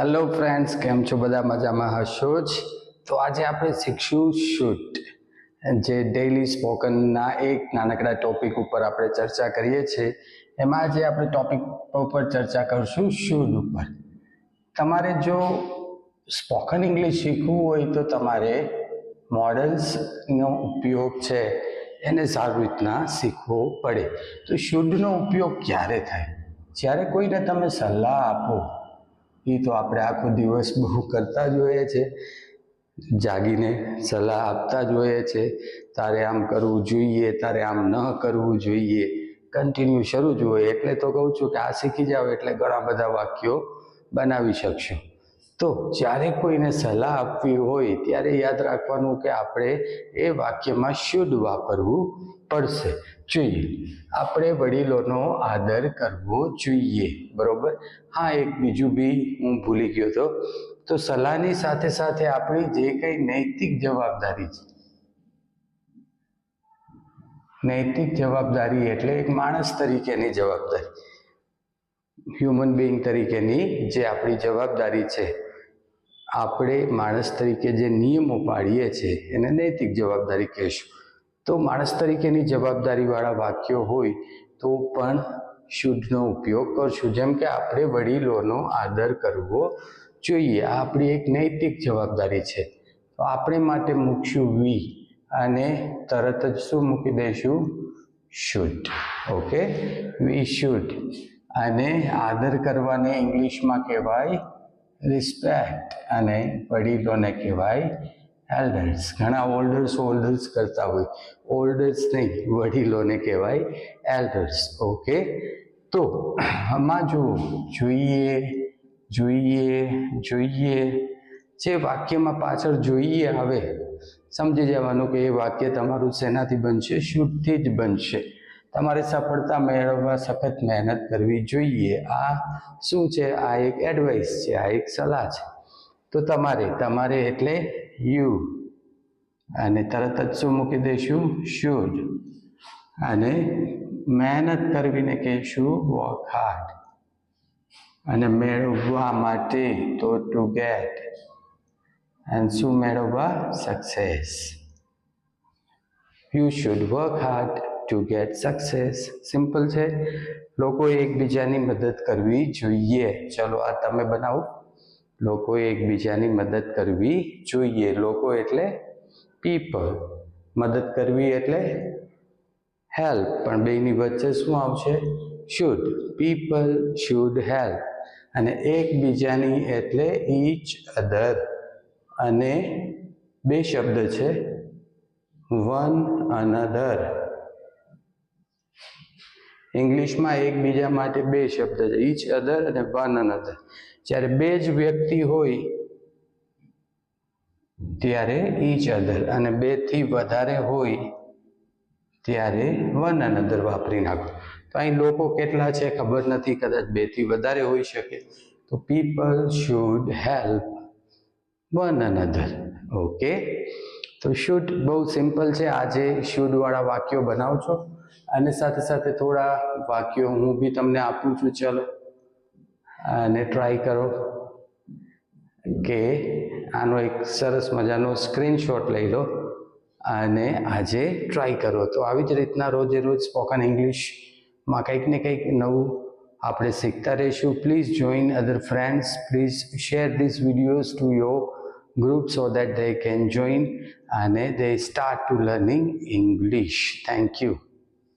Hello friends કેમ છો? બધા મજામાં હશો જ? તો આજે આપણે શીખશું શૂટ જે ડેઈલી સ્પોકનના એક નાનકડા ટોપિક ઉપર આપણે ચર્ચા કરીએ છીએ. એમાં આજે આપણે ટોપિક ઉપર ચર્ચા કરશું શૂટ ઉપર. તમારે જો સ્પોકન ઇંગ્લિશ શીખવું હોય તો તમારે મોડલ્સનો ઉપયોગ છે. એને સારી રીતના શીખવો પડે. તો શુદ્ધનો ઉપયોગ ક્યારે થાય? જ્યારે કોઈને તમે સલાહ આપો એ તો આપણે આખો દિવસ બહુ કરતા જ હોઈએ છે જાગીને સલાહ આપતા જ હોઈએ છે તારે આમ કરવું જોઈએ, તારે આમ ન કરવું જોઈએ. કન્ટિન્યુ શરૂ જ હોય. એટલે તો કહું છું કે આ શીખી જાઓ, એટલે ઘણા બધા વાક્યો બનાવી શકશો. તો જ્યારે કોઈને સલાહ આપવી હોય ત્યારે યાદ રાખવાનું કે આપણે એ વાક્યમાં શુદ્ધ વાપરવું પડશે. જોઈએ, આપણે વડીલોનો આદર કરવો જોઈએ, બરોબર? હા, એક બીજું બી હું ભૂલી ગયો હતો તો સલાહની સાથે સાથે આપણી જે કંઈ નૈતિક જવાબદારી છે, નૈતિક જવાબદારી એટલે એક માણસ તરીકેની જવાબદારી, હ્યુમન બિંગ તરીકેની જે આપણી જવાબદારી છે આપણે માણસ તરીકે જે નિયમો પાડીએ છીએ, એને નૈતિક જવાબદારી કહીશું. તો માણસ તરીકેની જવાબદારીવાળા વાક્યો હોય તો પણ શુદ્ધનો ઉપયોગ કરશું. જેમ કે આપણે વડીલોનો આદર કરવો જોઈએ. આપણી એક નૈતિક જવાબદારી છે. તો આપણે માટે મૂકશું વી અને તરત જ શું મૂકી દઈશું? Should okay? વી શુડ અને આદર કરવાને ઇંગ્લિશમાં કહેવાય રિસ્પેક્ટ અને વડીલોને કહેવાય એલ્ડર્સ ઘણા ઓલ્ડર્સ ઓલ્ડર્સ કરતા હોય. ઓલ્ડર્સ નહીં, વડીલોને કહેવાય એલ્ડર્સ ઓકે તો આમાં જો જોઈએ જોઈએ જોઈએ, જે વાક્યમાં પાછળ જોઈએ આવે, સમજી જવાનું કે એ વાક્ય તમારું શેનાથી બનશે? શુદ્ધથી જ બનશે. તમારે સફળતા મેળવવા સખત મહેનત કરવી જોઈએ. આ શું છે? આ એક એડવાઇસ છે, આ એક સલાહ છે. તો તમારે તમારે એટલે યુ અને તરત જ શું મૂકી દઈશું? શુડ અને મહેનત કરવીને કહીશું વર્ક હાર્ડ અને મેળવવા માટે તો ટુ ગેટ એન્ડ શું મેળવવા? Success you should work hard to get success simple છે. લોકોએ એકબીજાની મદદ કરવી જોઈએ. ચલો, આ તમે બનાવો. લોકોએ એકબીજાની મદદ કરવી જોઈએ. લોકો એટલે પીપલ મદદ કરવી એટલે હેલ્પ પણ બેની વચ્ચે શું આવશે? શુડ પીપલ શુડ હેલ્પ અને એકબીજાની એટલે ઈચ અધર અને બે શબ્દ છે. વન અનધર ઇંગ્લિશમાં એકબીજા માટે બે શબ્દ છે ઈચ અધર અને વન અનધર જ્યારે બે જ વ્યક્તિ હોય, ત્યારે ઈચ અધર અને બેથી વધારે હોય, ત્યારે વન અનધર વાપરી નાખો. તો અહીં લોકો કેટલા છે ખબર નથી, કદાચ બેથી વધારે હોઈ શકે. તો people should help one another okay તો શુડ બહુ સિમ્પલ છે. આજે શુડવાળા વાક્યો બનાવજો અને સાથે સાથે થોડા વાક્યો હું બી તમને આપું છું. ચલો. અને ટ્રાય કરો. કે આનો એક સરસ મજાનો સ્ક્રીનશોટ લઈ લો. અને આજે ટ્રાય કરો. તો આવી જ રીતના રોજે રોજ સ્પોકન ઇંગ્લિશમાં કંઈક ને કંઈક નવું આપણે શીખતા રહીશું. Please join other friends please share this videos to your group so that they can join and eh, they start to learning English. Thank you.